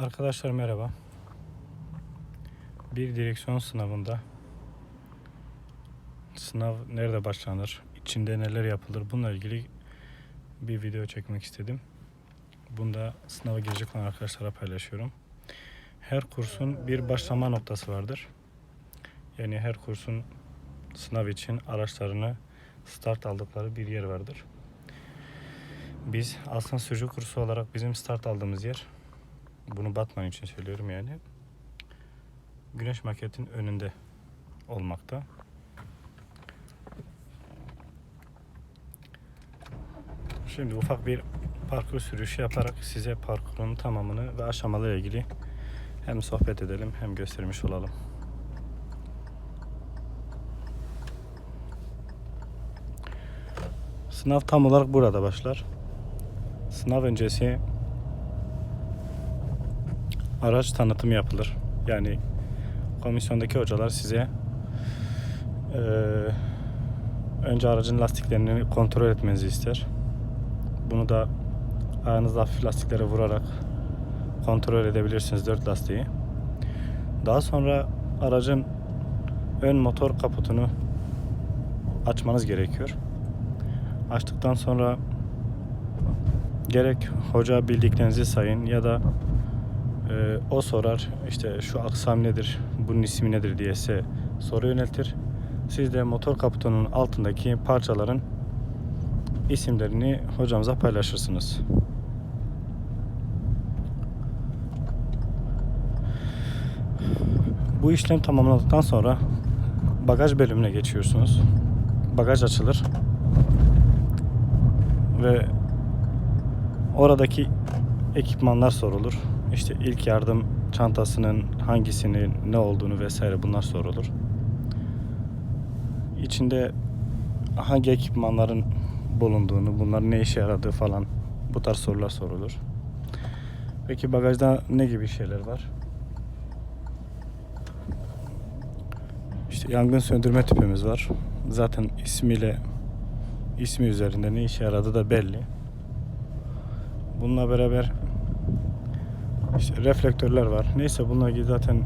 Arkadaşlar merhaba. Bir direksiyon sınavında sınav nerede başlanır, içinde neler yapılır bununla ilgili bir video çekmek istedim. Bunda sınava girecek olan arkadaşlara paylaşıyorum. Her kursun bir başlama noktası vardır. Yani her kursun sınav için araçlarını start aldıkları bir yer vardır. Biz aslında sürücü kursu olarak bizim start aldığımız yer bunu Batman için söylüyorum yani. Güneş maketin önünde olmakta. Şimdi ufak bir parkur sürüşü yaparak size parkurun tamamını ve aşamalarıyla ilgili hem sohbet edelim hem göstermiş olalım. Sınav tam olarak burada başlar. Sınav öncesi araç tanıtımı yapılır. Yani komisyondaki hocalar size eee, önce aracın lastiklerini kontrol etmenizi ister. Bunu da ayağınızla hafif lastiklere vurarak kontrol edebilirsiniz dört lastiği. Daha sonra aracın ön motor kaputunu açmanız gerekiyor. Açtıktan sonra gerek hoca bildiklerinizi sayın ya da ee, o sorar işte şu aksam nedir, bunun ismi nedir diye size soru yöneltir. Siz de motor kaputunun altındaki parçaların isimlerini hocamıza paylaşırsınız. Bu işlem tamamladıktan sonra bagaj bölümüne geçiyorsunuz. Bagaj açılır ve oradaki ekipmanlar sorulur. İşte ilk yardım çantasının hangisinin ne olduğunu vesaire bunlar sorulur. İçinde hangi ekipmanların bulunduğunu, bunların ne işe yaradığı falan bu tarz sorular sorulur. Peki bagajda ne gibi şeyler var? İşte yangın söndürme tüpümüz var. Zaten ismiyle ismi üzerinde ne işe yaradığı da belli. Bununla beraber işte reflektörler var. Neyse bununla ilgili zaten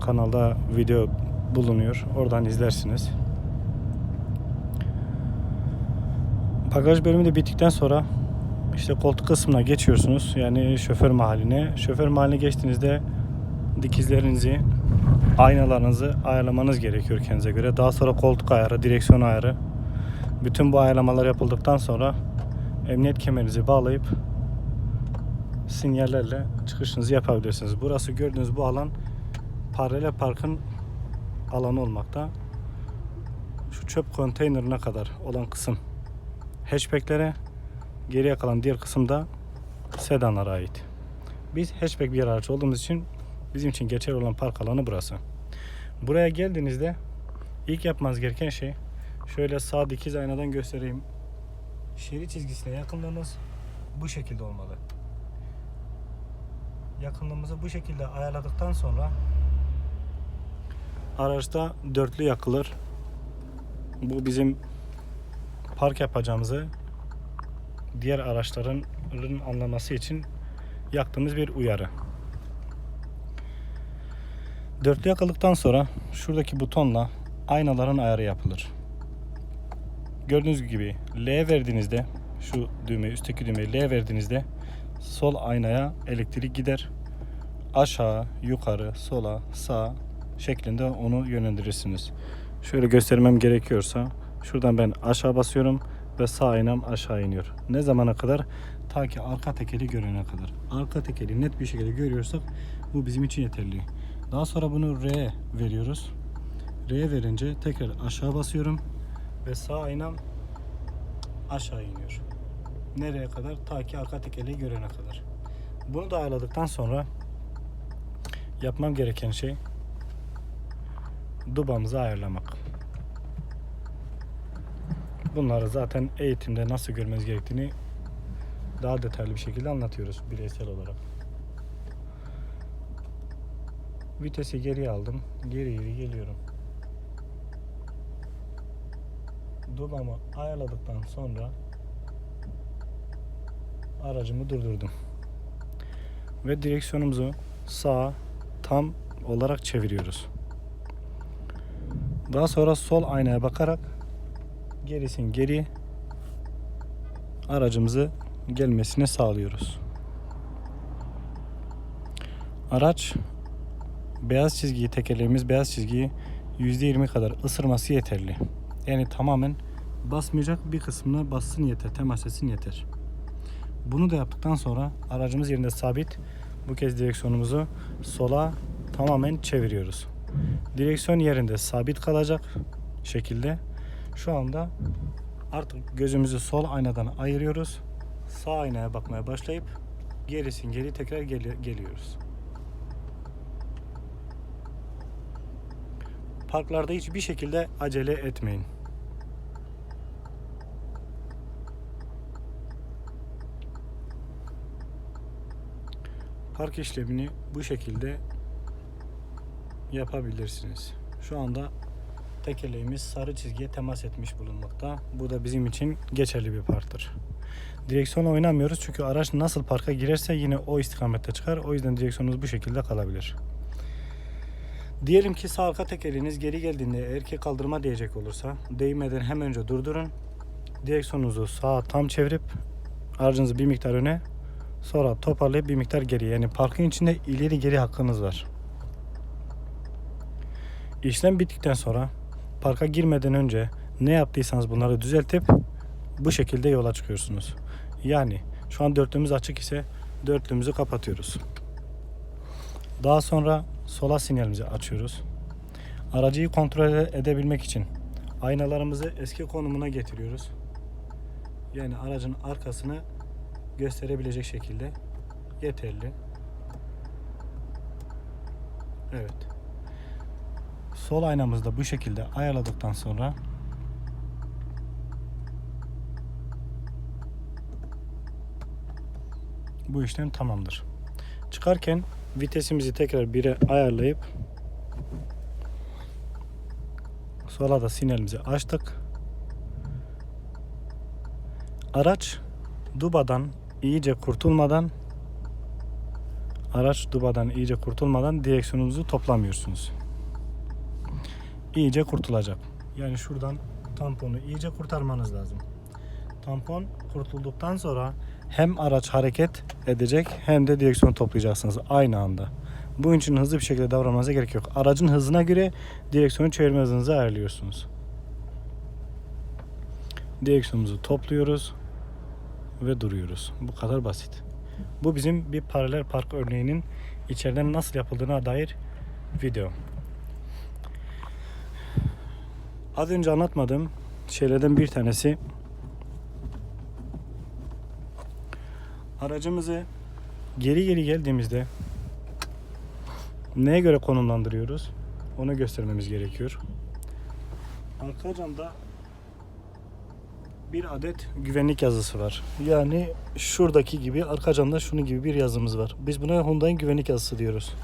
kanalda video bulunuyor. Oradan izlersiniz. Bagaj bölümü de bittikten sonra işte koltuk kısmına geçiyorsunuz. Yani şoför mahaline. Şoför mahaline geçtiğinizde dikizlerinizi, aynalarınızı ayarlamanız gerekiyor kendinize göre. Daha sonra koltuk ayarı, direksiyon ayarı. Bütün bu ayarlamalar yapıldıktan sonra emniyet kemerinizi bağlayıp sinyallerle çıkışınızı yapabilirsiniz. Burası gördüğünüz bu alan paralel parkın alanı olmakta. Şu çöp konteynerine kadar olan kısım hatchbacklere, geriye kalan diğer kısım da sedanlara ait. Biz hatchback bir araç olduğumuz için bizim için geçerli olan park alanı burası. Buraya geldiğinizde ilk yapmanız gereken şey şöyle sağ dikiz aynadan göstereyim. Şerit çizgisine yakınlığınız bu şekilde olmalı yakınlığımızı bu şekilde ayarladıktan sonra araçta dörtlü yakılır. Bu bizim park yapacağımızı diğer araçların anlaması için yaktığımız bir uyarı. Dörtlü yakıldıktan sonra şuradaki butonla aynaların ayarı yapılır. Gördüğünüz gibi L verdiğinizde şu düğme üstteki düğmeyi L verdiğinizde sol aynaya elektrik gider. Aşağı, yukarı, sola, sağ şeklinde onu yönlendirirsiniz. Şöyle göstermem gerekiyorsa şuradan ben aşağı basıyorum ve sağ aynam aşağı iniyor. Ne zamana kadar? Ta ki arka tekeri görene kadar. Arka tekeri net bir şekilde görüyorsak bu bizim için yeterli. Daha sonra bunu R veriyoruz. R verince tekrar aşağı basıyorum ve sağ aynam aşağı iniyor. Nereye kadar? Ta ki arka tekerleği görene kadar. Bunu da ayarladıktan sonra yapmam gereken şey dubamızı ayarlamak. Bunları zaten eğitimde nasıl görmeniz gerektiğini daha detaylı bir şekilde anlatıyoruz bireysel olarak. Vitesi geriye aldım. Geri geri geliyorum. Dubamı ayarladıktan sonra aracımı durdurdum. ve direksiyonumuzu sağa tam olarak çeviriyoruz. Daha sonra sol aynaya bakarak gerisin geri aracımızı gelmesini sağlıyoruz. Araç beyaz çizgiyi tekerleğimiz beyaz çizgiyi %20 kadar ısırması yeterli. Yani tamamen basmayacak bir kısmına bassın yeter, temas etsin yeter. Bunu da yaptıktan sonra aracımız yerinde sabit. Bu kez direksiyonumuzu sola tamamen çeviriyoruz. Direksiyon yerinde sabit kalacak şekilde. Şu anda artık gözümüzü sol aynadan ayırıyoruz. Sağ aynaya bakmaya başlayıp gerisin geri tekrar gel- geliyoruz. Parklarda hiçbir şekilde acele etmeyin. Park işlemini bu şekilde yapabilirsiniz. Şu anda tekerleğimiz sarı çizgiye temas etmiş bulunmakta. Bu da bizim için geçerli bir parktır. Direksiyon oynamıyoruz çünkü araç nasıl parka girerse yine o istikamette çıkar. O yüzden direksiyonumuz bu şekilde kalabilir. Diyelim ki sağ arka tekerleğiniz geri geldiğinde eğer ki kaldırma diyecek olursa değmeden hemen önce durdurun. Direksiyonunuzu sağa tam çevirip aracınızı bir miktar öne sonra toparlayıp bir miktar geri yani parkın içinde ileri geri hakkınız var. İşlem bittikten sonra parka girmeden önce ne yaptıysanız bunları düzeltip bu şekilde yola çıkıyorsunuz. Yani şu an dörtlüğümüz açık ise dörtlüğümüzü kapatıyoruz. Daha sonra sola sinyalimizi açıyoruz. Aracıyı kontrol edebilmek için aynalarımızı eski konumuna getiriyoruz. Yani aracın arkasını gösterebilecek şekilde yeterli. Evet. Sol aynamızı da bu şekilde ayarladıktan sonra bu işlem tamamdır. Çıkarken vitesimizi tekrar 1'e ayarlayıp sola da sinyalimizi açtık. Araç dubadan iyice kurtulmadan araç dubadan iyice kurtulmadan direksiyonunuzu toplamıyorsunuz. İyice kurtulacak. Yani şuradan tamponu iyice kurtarmanız lazım. Tampon kurtulduktan sonra hem araç hareket edecek hem de direksiyonu toplayacaksınız aynı anda. Bunun için hızlı bir şekilde davranmanıza gerek yok. Aracın hızına göre direksiyonu çevirme hızınızı ayarlıyorsunuz. Direksiyonumuzu topluyoruz ve duruyoruz. Bu kadar basit. Bu bizim bir paralel park örneğinin içeriden nasıl yapıldığına dair video. Az önce anlatmadığım şeylerden bir tanesi aracımızı geri geri geldiğimizde neye göre konumlandırıyoruz? Onu göstermemiz gerekiyor. Arka camda bir adet güvenlik yazısı var. Yani şuradaki gibi arka camda şunun gibi bir yazımız var. Biz buna Hyundai'nin güvenlik yazısı diyoruz.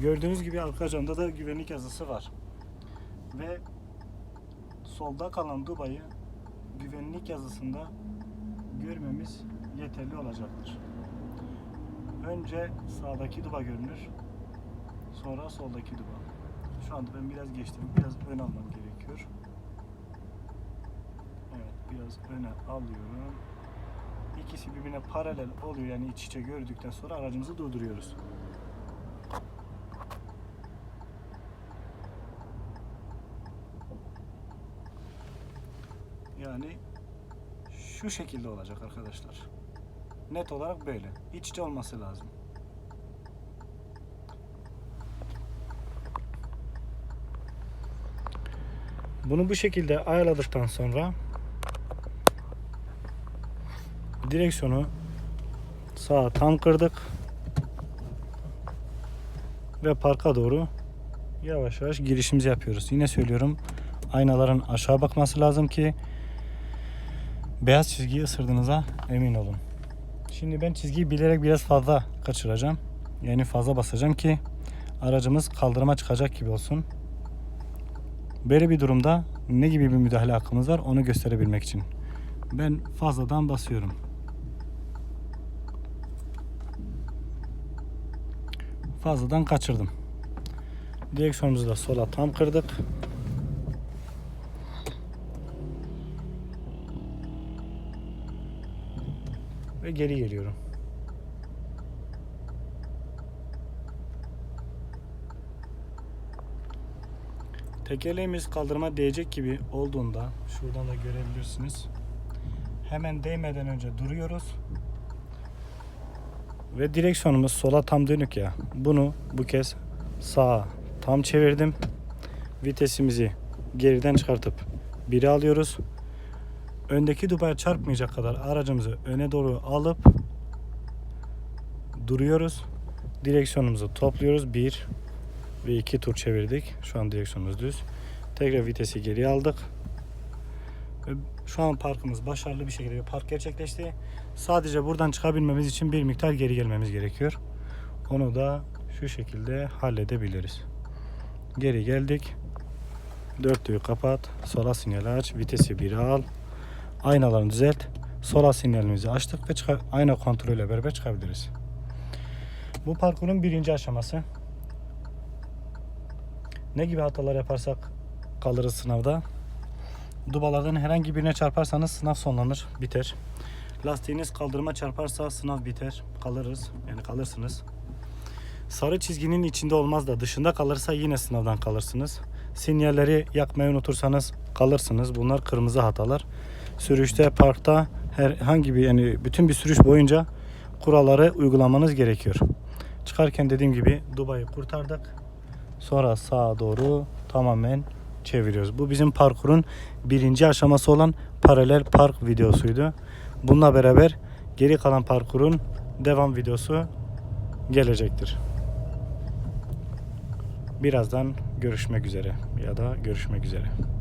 Gördüğünüz gibi arka camda da güvenlik yazısı var. Ve solda kalan dubayı güvenlik yazısında görmemiz yeterli olacaktır. Önce sağdaki duba görünür. Sonra soldaki duba. Şu anda ben biraz geçtim. Biraz ön almam gerekiyor. Biraz öne alıyorum. İkisi birbirine paralel oluyor yani iç içe gördükten sonra aracımızı durduruyoruz. Yani şu şekilde olacak arkadaşlar. Net olarak böyle. İç içe olması lazım. Bunu bu şekilde ayarladıktan sonra direksiyonu sağa tam kırdık ve parka doğru yavaş yavaş girişimizi yapıyoruz. Yine söylüyorum aynaların aşağı bakması lazım ki beyaz çizgiyi ısırdığınıza emin olun. Şimdi ben çizgiyi bilerek biraz fazla kaçıracağım. Yani fazla basacağım ki aracımız kaldırıma çıkacak gibi olsun. Böyle bir durumda ne gibi bir müdahale hakkımız var onu gösterebilmek için. Ben fazladan basıyorum. Fazladan kaçırdım. Direksiyonumuzu da sola tam kırdık. Ve geri geliyorum. Tekerleğimiz kaldırıma değecek gibi olduğunda şuradan da görebilirsiniz. Hemen değmeden önce duruyoruz. Ve direksiyonumuz sola tam dönük ya. Bunu bu kez sağa tam çevirdim. Vitesimizi geriden çıkartıp 1'e alıyoruz. Öndeki dubaya çarpmayacak kadar aracımızı öne doğru alıp duruyoruz. Direksiyonumuzu topluyoruz. 1 ve 2 tur çevirdik. Şu an direksiyonumuz düz. Tekrar vitesi geri aldık. Şu an parkımız başarılı bir şekilde bir park gerçekleşti. Sadece buradan çıkabilmemiz için bir miktar geri gelmemiz gerekiyor. Onu da şu şekilde halledebiliriz. Geri geldik. Dörtlüğü kapat. Sola sinyali aç. Vitesi 1'e al. Aynalarını düzelt. Sola sinyalimizi açtık ve çıkar, ayna kontrolüyle beraber çıkabiliriz. Bu parkurun birinci aşaması. Ne gibi hatalar yaparsak kalırız sınavda. Dubalardan herhangi birine çarparsanız sınav sonlanır, biter. Lastiğiniz kaldırıma çarparsa sınav biter, kalırız, yani kalırsınız. Sarı çizginin içinde olmaz da dışında kalırsa yine sınavdan kalırsınız. Sinyalleri yakmayı unutursanız kalırsınız. Bunlar kırmızı hatalar. Sürüşte, parkta herhangi bir yani bütün bir sürüş boyunca kuralları uygulamanız gerekiyor. Çıkarken dediğim gibi Dubai'yi kurtardık. Sonra sağa doğru tamamen çeviriyoruz. Bu bizim parkurun birinci aşaması olan paralel park videosuydu. Bununla beraber geri kalan parkurun devam videosu gelecektir. Birazdan görüşmek üzere ya da görüşmek üzere.